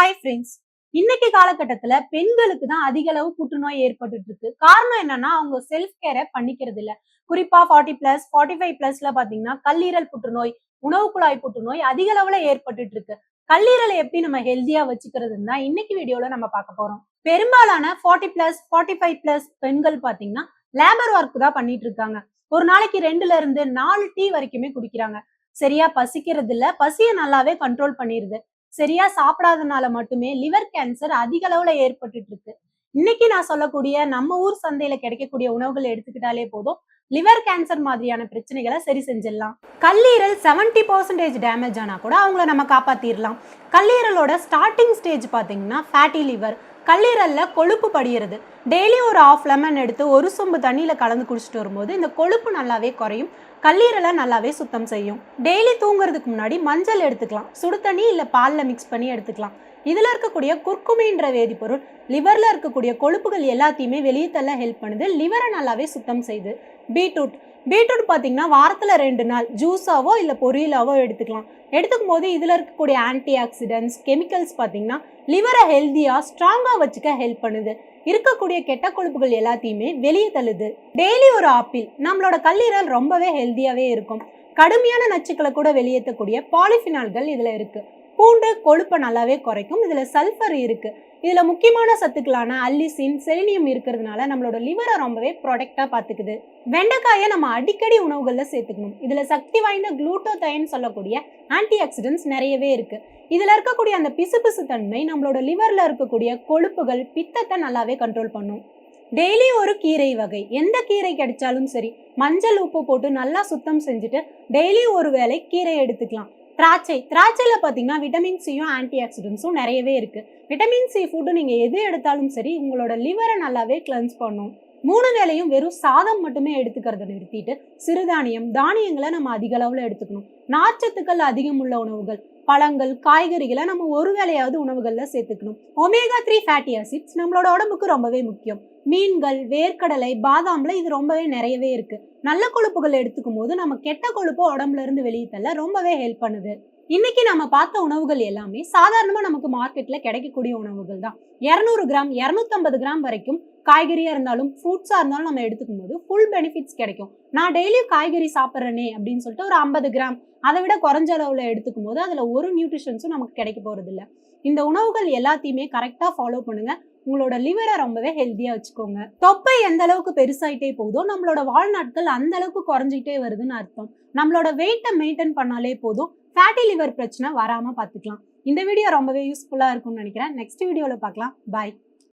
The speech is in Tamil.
ஹாய் ஃப்ரெண்ட்ஸ் இன்னைக்கு காலகட்டத்துல பெண்களுக்கு தான் அதிக அளவு புற்றுநோய் ஏற்பட்டுட்டு இருக்கு காரணம் என்னன்னா அவங்க செல்ஃப் கேரை பண்ணிக்கிறது இல்ல குறிப்பா ஃபார்ட்டி பிளஸ் ஃபார்ட்டி ஃபைவ் பிளஸ்ல பாத்தீங்கன்னா கல்லீரல் புற்றுநோய் உணவு குழாய் புற்றுநோய் அதிக அளவுல ஏற்பட்டுட்டு இருக்கு கல்லீரலை எப்படி நம்ம ஹெல்தியா வச்சுக்கிறதுன்னு தான் இன்னைக்கு வீடியோல நம்ம பார்க்க போறோம். பெரும்பாலான forty plus forty five plus பெண்கள் பாத்தீங்கன்னா லேபர் ஒர்க் தான் பண்ணிட்டு இருக்காங்க ஒரு நாளைக்கு ரெண்டுல இருந்து நாலு டீ வரைக்குமே குடிக்கிறாங்க. சரியா பசிக்கிறது இல்ல பசியை நல்லாவே கண்ட்ரோல் பண்ணிருது. சரியா சாப்பிடாதனால மட்டுமே லிவர் கேன்சர் அதிக அளவுல ஏற்பட்டுட்டு இருக்கு. இன்னைக்கு நான் சொல்லக்கூடிய நம்ம ஊர் சந்தையில கிடைக்கக்கூடிய உணவுகள் எடுத்துக்கிட்டாலே போதும். லிவர் கேன்சர் மாதிரியான பிரச்சனைகளை சரி செஞ்சிடலாம். கல்லீரல் 70% பர்சன்டேஜ் டேமேஜ் ஆனா கூட அவங்கள நம்ம காப்பாத்திரலாம் கல்லீரலோட ஸ்டார்டிங் ஸ்டேஜ் பார்த்தீங்கன்னா ஃபேட்டி லிவர் கல்லீரலில் கொழுப்பு படிகிறது டெய்லி ஒரு ஆஃப் லெமன் எடுத்து ஒரு சொம்பு தண்ணியில் கலந்து குடிச்சிட்டு வரும்போது இந்த கொழுப்பு நல்லாவே குறையும். கல்லீரலை நல்லாவே சுத்தம் செய்யும். டெய்லி தூங்குறதுக்கு முன்னாடி மஞ்சள் எடுத்துக்கலாம். சுடு தண்ணி இல்லை பாலில் மிக்ஸ் பண்ணி எடுத்துக்கலாம். இதில் இருக்கக்கூடிய குர்குமின்ற வேதிப்பொருள் லிவரில் இருக்கக்கூடிய கொழுப்புகள் எல்லாத்தையுமே வெளியே தள்ள ஹெல்ப் பண்ணுது லிவரை நல்லாவே சுத்தம் செய்யுது பீட்ரூட் பீட்ரூட் பார்த்தீங்கன்னா வாரத்தில் ரெண்டு நாள் ஜூஸாவோ இல்லை பொரியலாவோ எடுத்துக்கலாம். எடுத்துக்கும் போது இதில் இருக்கக்கூடிய ஆன்டி ஆக்சிடென்ட்ஸ் கெமிக்கல்ஸ் பார்த்தீங்கன்னா லிவரை ஹெல்த்தியாக ஸ்ட்ராங்காக வச்சுக்க ஹெல்ப் பண்ணுது. இருக்கக்கூடிய கெட்ட கொழுப்புகள் எல்லாத்தையுமே வெளியே தள்ளுது. டெய்லி ஒரு ஆப்பிள் நம்மளோட கல்லீரல் ரொம்பவே ஹெல்த்தியாகவே இருக்கும். கடுமையான நச்சுக்களை கூட வெளியேற்றக்கூடிய பாலிஃபினால்கள் இதில் இருக்குது பூண்டு கொழுப்பை நல்லாவே குறைக்கும். இதில் சல்ஃபர் இருக்குது இதில் முக்கியமான சத்துக்களான அல்லிசின் செலினியம் இருக்கிறதுனால நம்மளோட லிவரை ரொம்பவே ப்ரொடெக்டாக பார்த்துக்குது வெண்டைக்காயை நம்ம அடிக்கடி உணவுகளில் சேர்த்துக்கணும். இதில் சக்தி வாய்ந்த குளூட்டோதயன் சொல்லக்கூடிய ஆன்டி ஆக்சிடென்ட்ஸ் நிறையவே இருக்குது இதில் இருக்கக்கூடிய அந்த பிசுபிசு தன்மை நம்மளோட லிவரில் இருக்கக்கூடிய கொழுப்புகள் பித்தத்தை நல்லாவே கண்ட்ரோல் பண்ணும். டெய்லி ஒரு கீரை வகை. எந்த கீரை கிடைச்சாலும் சரி மஞ்சள் உப்பு போட்டு நல்லா சுத்தம் செஞ்சுட்டு டெய்லி ஒரு வேளை கீரை எடுத்துக்கலாம். திராட்சை. திராட்சையில் பார்த்தீங்கன்னா விட்டமின் சியும் ஆன்டி ஆக்சிடென்ட்ஸும் நிறையவே இருக்குது விட்டமின் சி ஃபுட்டு நீங்கள் எது எடுத்தாலும் சரி உங்களோட லிவரை நல்லாவே கிளென்ஸ் பண்ணும். மூணு வேலையும் வெறும் சாதம் மட்டுமே எடுத்துக்கிறத நிறுத்திட்டு சிறுதானியம் தானியங்களை நம்ம அதிக அளவில் எடுத்துக்கணும். நார்ச்சத்துக்கள் அதிகம் உள்ள உணவுகள் பழங்கள் காய்கறிகளை நம்ம ஒரு வேளையாவது உணவுகளில் சேர்த்துக்கணும். ஒமேகா த்ரீ ஃபேட்டி ஆசிட்ஸ் நம்மளோட உடம்புக்கு ரொம்பவே முக்கியம். மீன்கள் வேர்க்கடலை பாதாம்ல இது ரொம்பவே நிறையவே இருக்கு. நல்ல கொழுப்புகள் எடுத்துக்கும் போது நம்ம கெட்ட கொழுப்பு உடம்புல இருந்து வெளியே தள்ள ரொம்பவே ஹெல்ப் பண்ணுது. இன்னைக்கு நம்ம பார்த்த உணவுகள் எல்லாமே சாதாரணமா நமக்கு மார்க்கெட்ல கிடைக்கக்கூடிய உணவுகள் தான். இரநூறு கிராம் இரநூத்தம்பது கிராம் வரைக்கும் காய்கறியா இருந்தாலும் ஃப்ரூட்ஸா இருந்தாலும் நம்ம எடுத்துக்கும் போது ஃபுல் பெனிஃபிட்ஸ் கிடைக்கும். நான் டெய்லியும் காய்கறி சாப்பிட்றேனே அப்படின்னு சொல்லிட்டு ஒரு ஐம்பது கிராம் அதை விட குறைஞ்ச அளவுல எடுத்துக்கும் போது அதுல ஒரு நியூட்ரிஷன்ஸும் நமக்கு கிடைக்க போறது இல்லை இந்த உணவுகள் எல்லாத்தையுமே கரெக்டா ஃபாலோ பண்ணுங்க. உங்களோட லிவரை ரொம்பவே ஹெல்த்தியாக வச்சுக்கோங்க. தொப்பை எந்த அளவுக்கு பெருசாயிட்டே போகுதோ நம்மளோட வாழ்நாட்கள் அந்த அளவுக்கு குறைஞ்சிட்டே வருதுன்னு அர்த்தம். நம்மளோட வெயிட்டை மெயின்டைன் பண்ணாலே போதும். ஃபேட்டி லிவர் பிரச்சனை வராமல் பார்த்துக்கலாம் இந்த வீடியோ ரொம்பவே யூஸ்ஃபுல்லாக இருக்கும்னு நினைக்கிறேன். நெக்ஸ்ட் வீடியோவில் பார்க்கலாம் பாய்